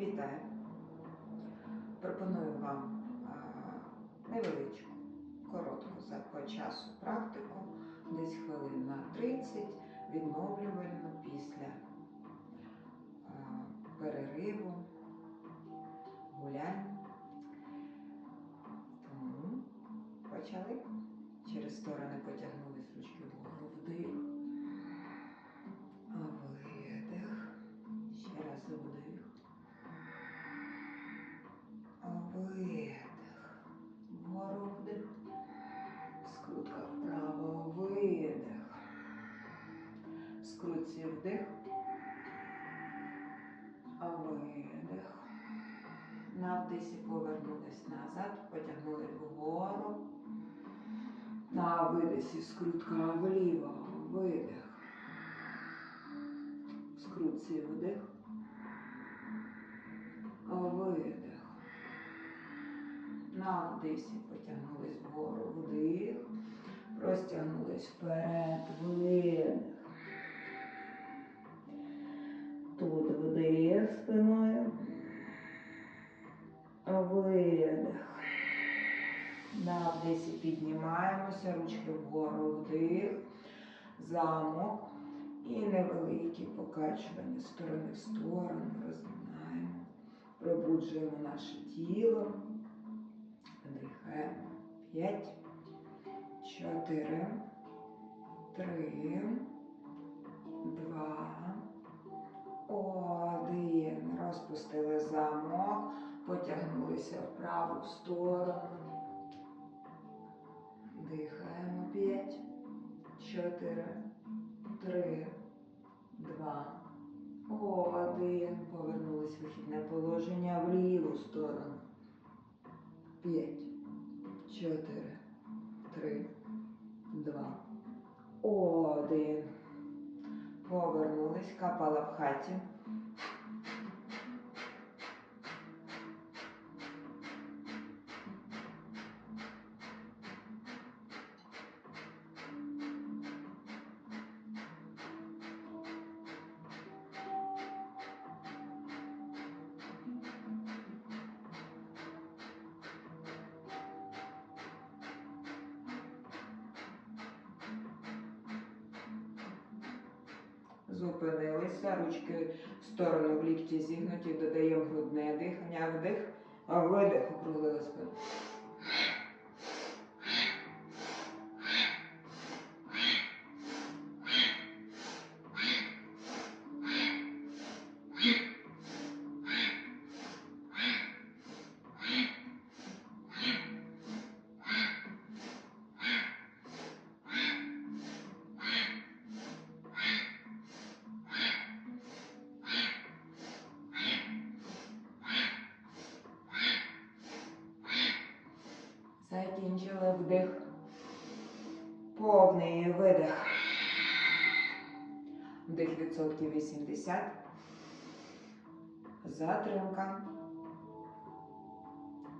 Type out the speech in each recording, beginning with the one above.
Вітаю! Пропоную вам невеличку, коротку за по часу практику, десь хвилин на 30, відновлювальну після перериву, гулянь. Тому почали. Через сторони потягнулись На видисі скрутка вліво. Видих. Скрутці вдих. Видих. На вдисі потягнулись вгору. Вдих. Розтягнулись вперед. Видих. Тут вдих спиною. Видих. На вдисі піднімаємося, ручки вгору вдих, замок і невеликі покачування сторони в сторону, розминаємо, пробуджуємо наше тіло, вдихаємо. П'ять, чотири, три, два, один. Розпустили замок, потягнулися в праву сторону. Дихаємо. П'ять, чотири, три, два, один. Повернулись в вихідне положення в ліву сторону. П'ять, чотири, три, два, один. Повернулись, капала в хаті. Зупинилися, ручки в сторону в лікті зігнуті, додаємо грудне дихання, вдих, а видих, округлили спину. Закінчили вдих. Повний видих. Вдих відсотків 80. Затримка.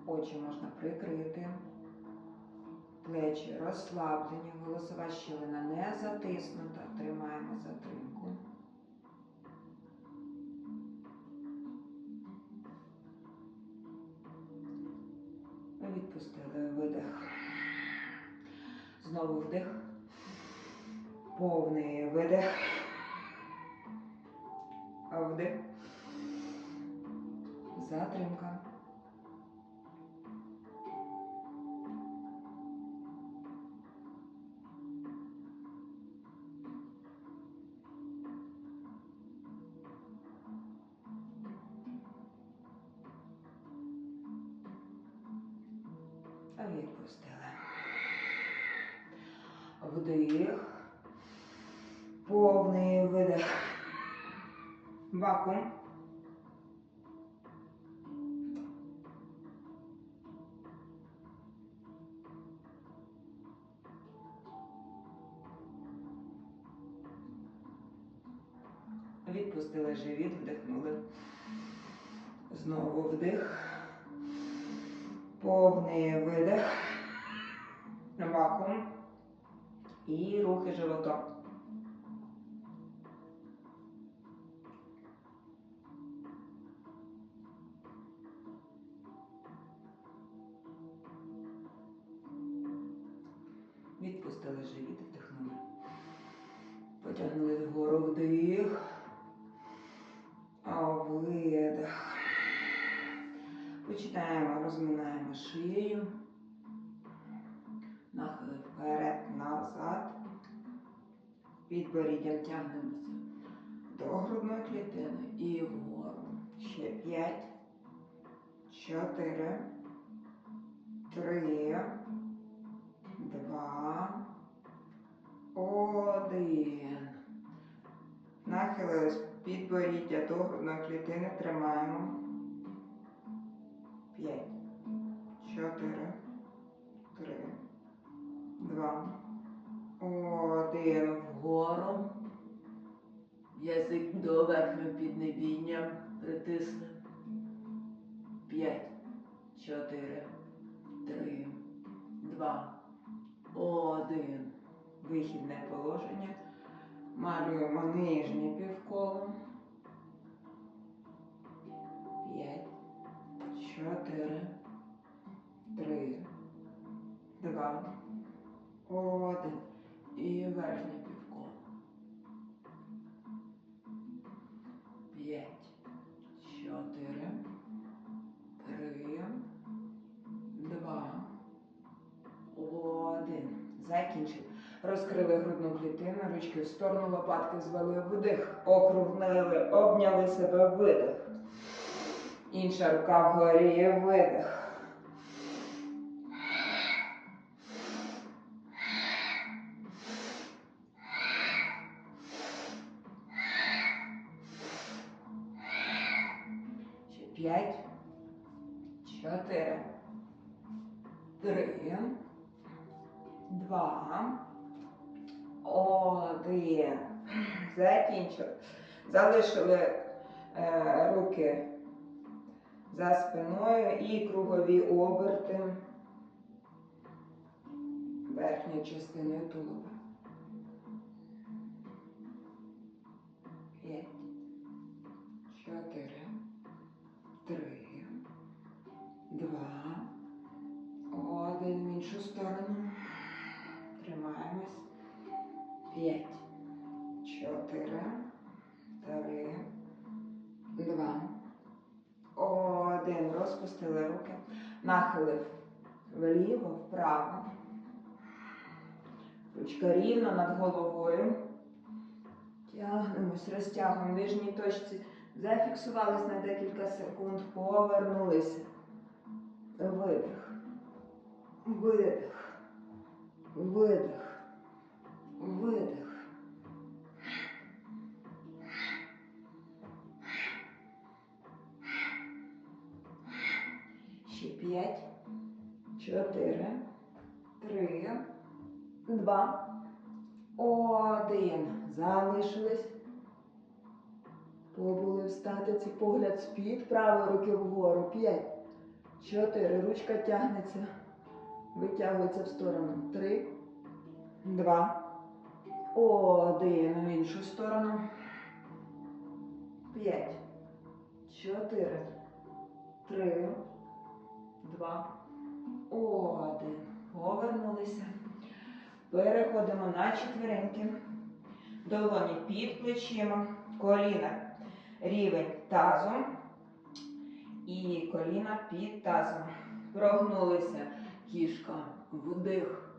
Очі можна прикрити. Плечі розслаблені, голосова щілина не затиснута. Тримаємо затримку. Відпустили видих. Знову вдих. Повний видих. Вдих. Затримка. Відпустили. Вдих. Повний видих. Вакуум. Відпустили живіт, вдихнули. Знову вдих. Повний видих раком і рухи живота. Відпустили живіт, вдихнули. Потягнули вгору вдих, а видих. Почитаємо, розминаємо шию. Підборіддям тягнемося до грудної клітини і вгору. Ще п'ять, чотири, три, два, один. Нахилились підборіддя до грудної клітини. Тримаємо. П'ять, чотири, три, два, один. Вгору. Язик до верхнього піднебіння притисли. П'ять, чотири, три, два, один. Вихідне положення. Малюємо нижнє півколо. П'ять, чотири, три, два, один. І верхнє один. Закінчили. Розкрили грудну клітину, ручки в сторону, лопатки звели вдих, округнили, обняли себе видих. Інша рука вгорі видих. Два, один. Закінчили. Залишили е, руки за спиною і кругові оберти верхньою частиною тулуба. Нахилив вліво, вправо. Ручка рівно над головою. Тягнемось, розтягуємо в нижній точці. Зафіксувались на декілька секунд, повернулися. Видих. Видих. Видих. Видих. Ще п'ять, чотири, три, два, один. Залишились. Побули в статиці, погляд з-під правої руки вгору. П'ять, чотири. Ручка тягнеться, витягується в сторону. Три, два, один. В іншу сторону. П'ять, чотири, три, два, один. Повернулися. Переходимо на четвереньки. Долоні під плечима, коліна рівень тазом і коліна під тазом. Прогнулися кішка, вдих,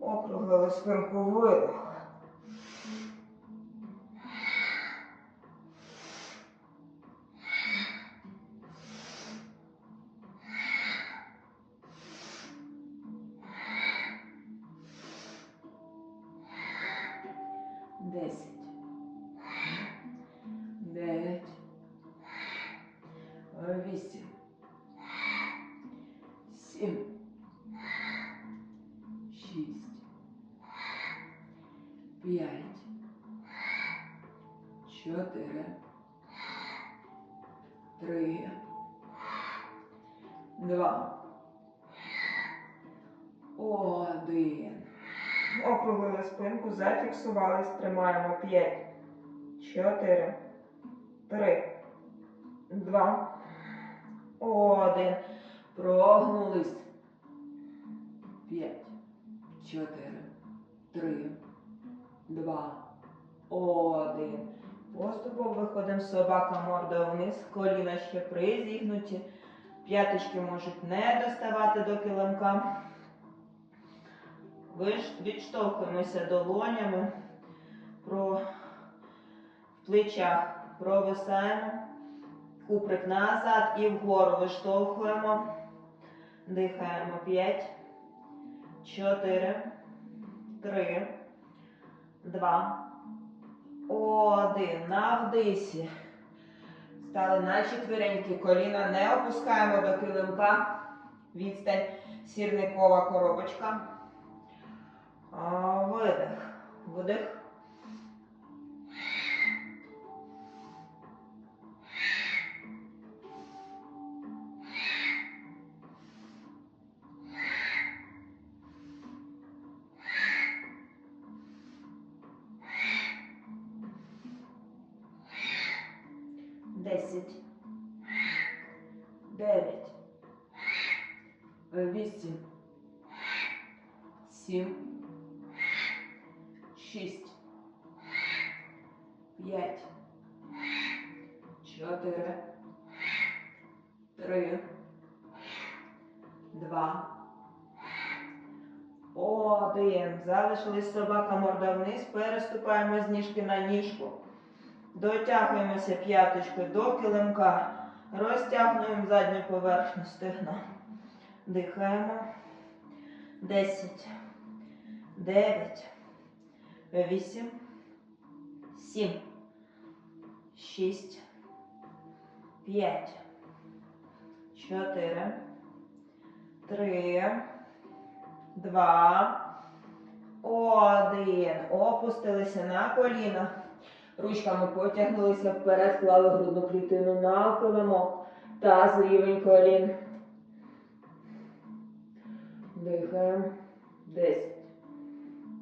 округлили спинку, видих. П'ять. Чотири. Три. Два. Один. Округлили спинку, зафіксувались, тримаємо 5, 4, 3, 2, 1. Прогнулись. 5, 4, три, два, один. Поступом виходимо собака мордою вниз, коліна ще призігнуті. П'яточки можуть не доставати до килимка. Відштовхуємося долонями про плечах, провисаємо, куприк назад і вгору виштовхуємо. Дихаємо 5, 4, 3, 2, 1. На вдисі. Стали на четвереньки, коліна не опускаємо до килимка. Відстань сірникова коробочка. Видих. Видих. Три. Два. Один. Залишились собака морда вниз. Переступаємо з ніжки на ніжку. Дотягуємося п'яточкою до килимка. Розтягнуємо задню поверхню стегна. Дихаємо. Десять. Дев'ять. Вісім. Сім. Шість. П'ять. Чотири. Три. Два. Один. Опустилися на коліна. Ручками потягнулися вперед, клали грудну клітину на килимок. Таз рівень колін. Дихаємо. Десять.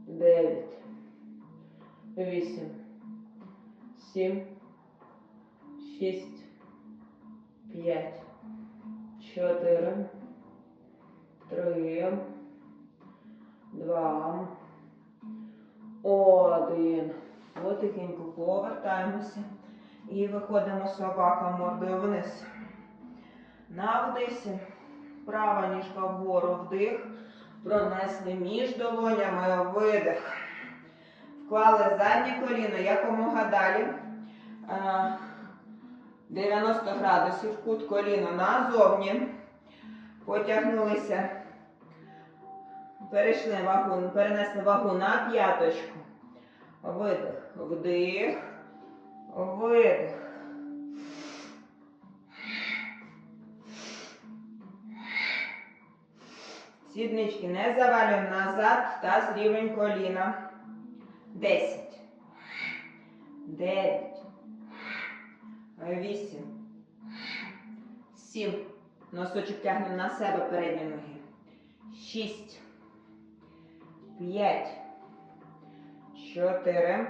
Дев'ять. Вісім. Сім. Шість. П'ять. Чотири. Три. Два. Один. Потихеньку повертаємося і виходимо собака мордою вниз. На вдисі. Права ніжка вгору вдих. Пронесли між долонями видих. Вклали заднє коліно якомога далі. Е, 90 градусів кут коліно назовні. Потягнулися. Перейшли вагу, перенесли вагу на п'яточку. Видих, вдих, видих. Сіднички не завалюємо назад та з рівень коліна. Десять. Дев'ять. Вісім. Сім. Носочок тягнемо на себе передні ноги. Шість. П'ять. Чотири.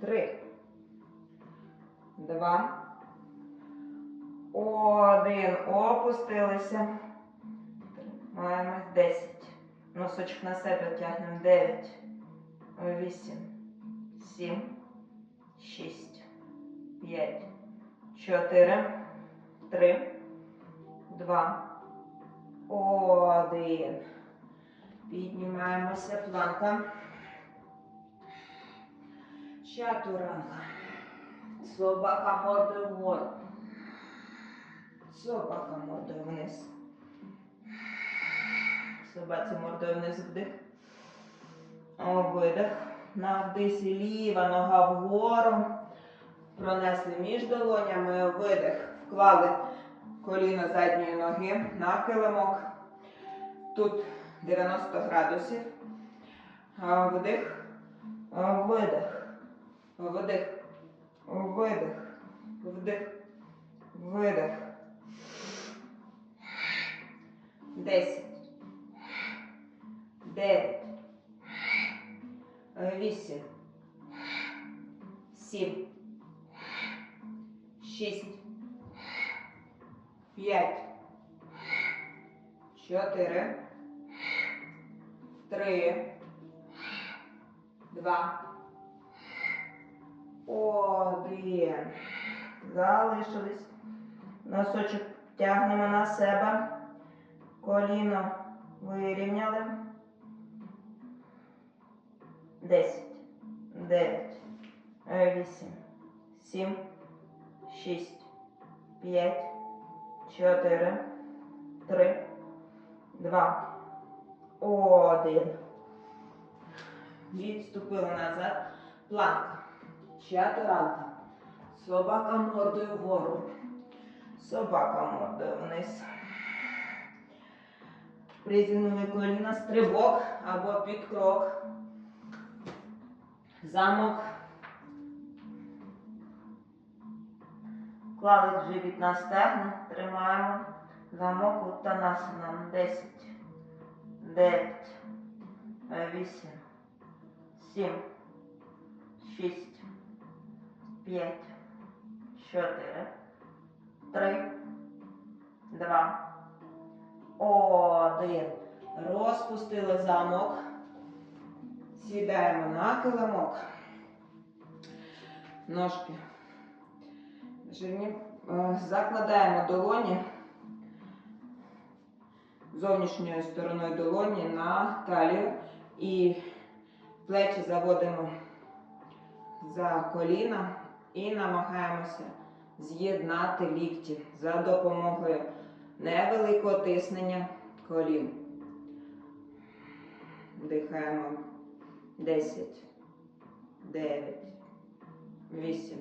Три. Два. Один. Опустилися. Маємо десять. Носочок на себе тягнемо. Дев'ять. Вісім. Сім. Шість. П'ять. Чотири. Три. Два. Один. Піднімаємося. Планка. Чатуранга. Собака мордою вгору. Собака мордою вниз. Собаці мордою вниз вдих. О, видих. На вдисі ліва нога вгору. Пронесли між долонями. Видих. Вклали коліно задньої ноги на килимок. Тут 90 градусів. Вдих. Видих. Вдих. Видих. Вдих. Видих. Десять. Дев'ять. Вісім. Сім. Шість. П'ять. Чотири. Три. два, один. Залишились. Носочок тягнемо на себе. Коліно вирівняли. Десять, дев'ять, вісім, сім, шість, п'ять, чотири, три, два, один. Відступили назад. Планка. Чатуранга. Собака мордою вгору. Собака мордою вниз. Призігнули коліна, стрибок або підкрок. Замок. Клали живіт на стегна, тримаємо. Замок Уттанасана. 10, 9, 8, 7, 6, 5, 4, Три, два, один. Розпустили замок. Сідаємо на килимок. Ножки. Жирні. Е, Закладаємо долоні зовнішньою стороною долоні на талію і плечі заводимо за коліна і намагаємося з'єднати лікті за допомогою невеликого тиснення колін. Дихаємо 10, 9, 8,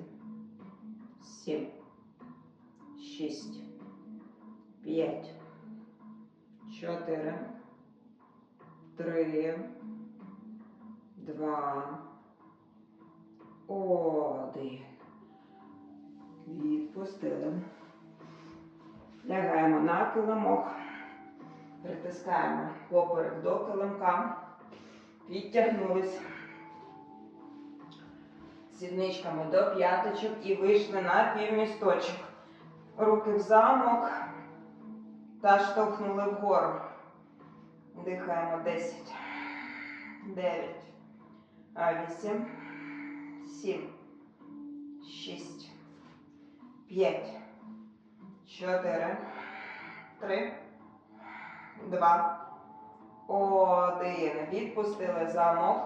7, 6, 5, 4, 3, 2, 1. Відпустили. Лягаємо на килимок. Притискаємо поперек до килимка. Підтягнулись сідничками до п'яточок і вийшли на півмісточок. Руки в замок та штовхнули вгору. Дихаємо 10, 9, 8, 7, 6, 5, 4, 3, 2, 1. Відпустили замок,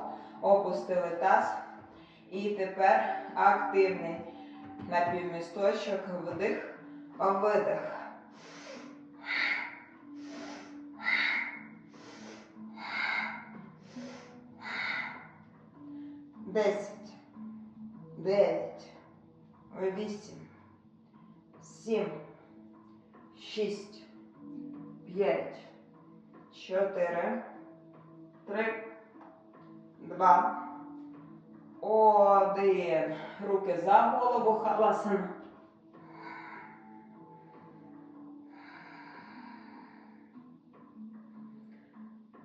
опустили таз. І тепер активний напівмісточок, вдих, видих. Десять, дев'ять, вісім, сім, шість, п'ять, чотири, три, два, один. Руки за голову, халасана.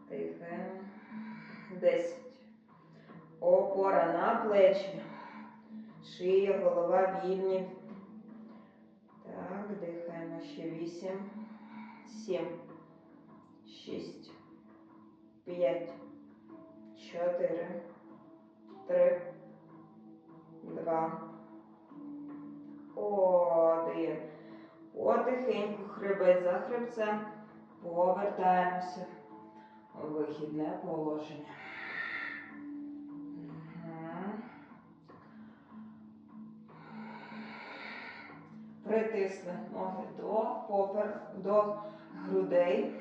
Дихаємо. Десять. Опора на плечі. Шия, голова вільні. Так, дихаємо ще вісім, сім, шість, п'ять, чотири, три, два, один. Потихеньку хребет за хребцем. Повертаємося у вихідне положення. Притисли ноги до попер, до грудей.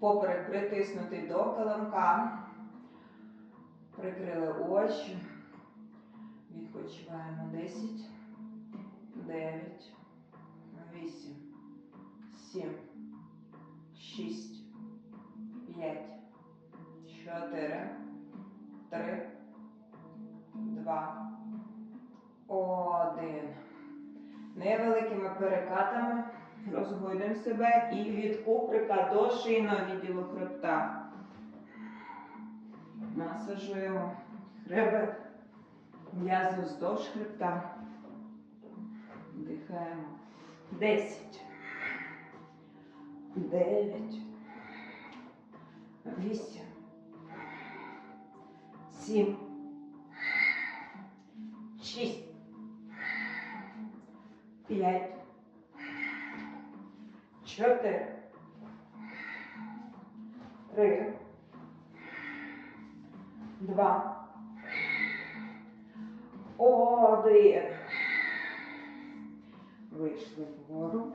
Поперек притиснутий до килимка. Прикрили очі. Відпочиваємо 10, 9, 8, 7, 6, 5, 4, 3, 2, 1. Невеликими перекатами розгойдемо себе і від куприка до шийного відділу хребта. Масажуємо хребет, м'язи вздовж хребта. Вдихаємо. 10, 9, 8, 7, шість, п'ять, чотири, три, два, один. Вийшли вгору.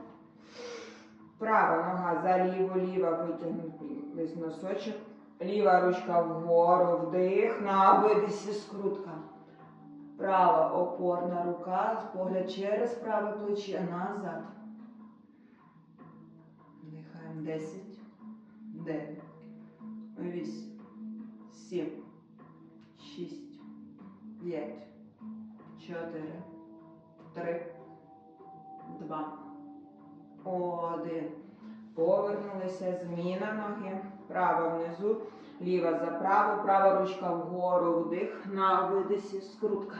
Права нога за ліву, ліва витягнути носочок. Ліва ручка вгору, вдих, на видисі скрутка. Права опорна рука, погляд через праве плече назад. Вдихаємо 10, 9, 8, 7, 6, 5, 4, 3, 2, 1. Повернулися, зміна ноги. Права внизу, ліва за праву, права ручка вгору, вдих, на видисі, скрутка.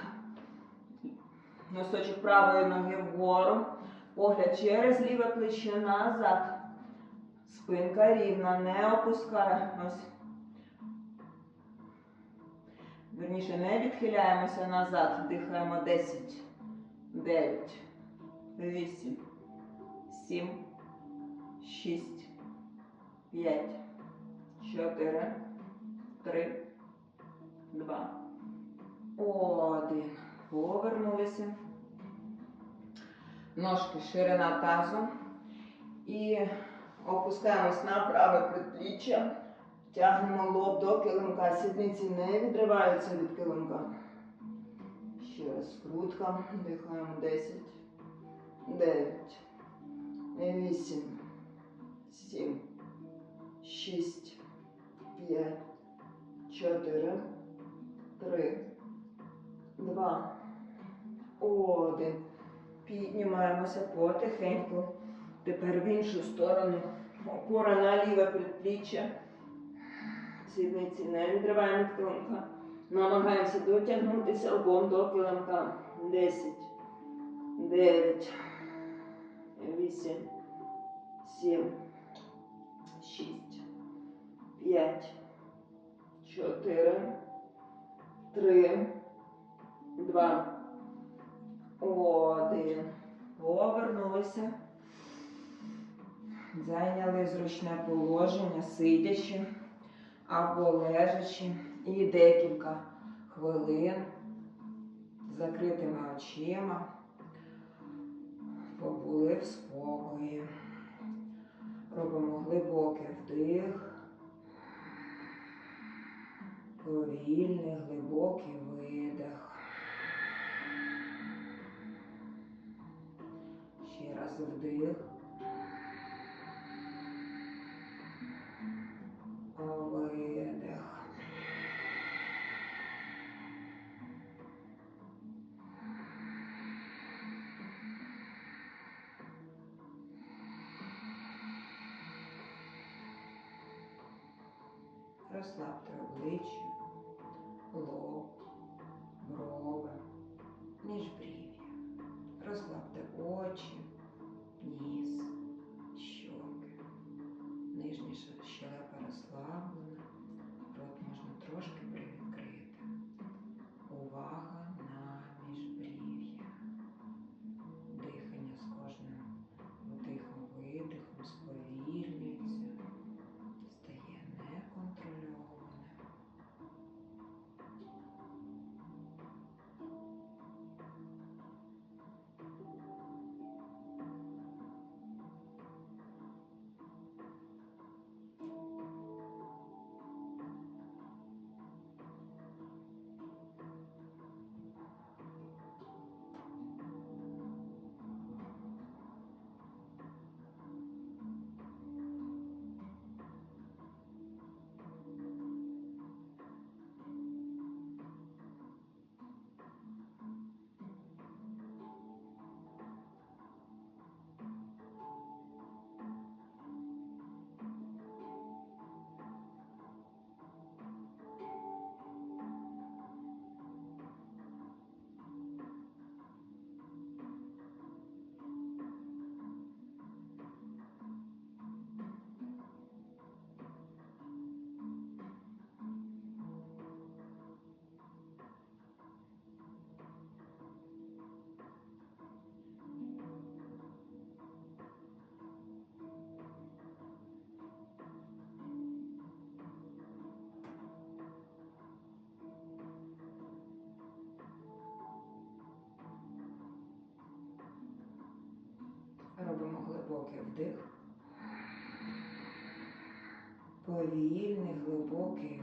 Носочок правої ноги вгору, погляд через ліве плече назад. Спинка рівна, не опускаємось. Верніше, не відхиляємося назад, вдихаємо 10, 9, 8, 7, 6, 5, 4, 3, 2, 1. Повернулися. Ножки ширина тазу. І опускаємось на праве предпліччя. Тягнемо лоб до килимка. Сідниці не відриваються від килимка. Ще раз скрутка. Дихаємо 10, 9, 8, 7, 6, 5, 4, 3, 2, 1. Піднімаємося потихеньку. Тепер в іншу сторону. Опора на ліве предпліччя. Сідниці не відриваємо від килимка. Намагаємося дотягнутися лбом до килимка. 10, 9, 8, 7, 6, 5, 4, 3, 2, 1. Повернулися. Зайняли зручне положення, сидячи або лежачи. І декілька хвилин з закритими очима побули в спокої. Робимо глибокий вдих, повільний глибокий видих. Ще раз вдих. noite. Вдих. Повільний глибокий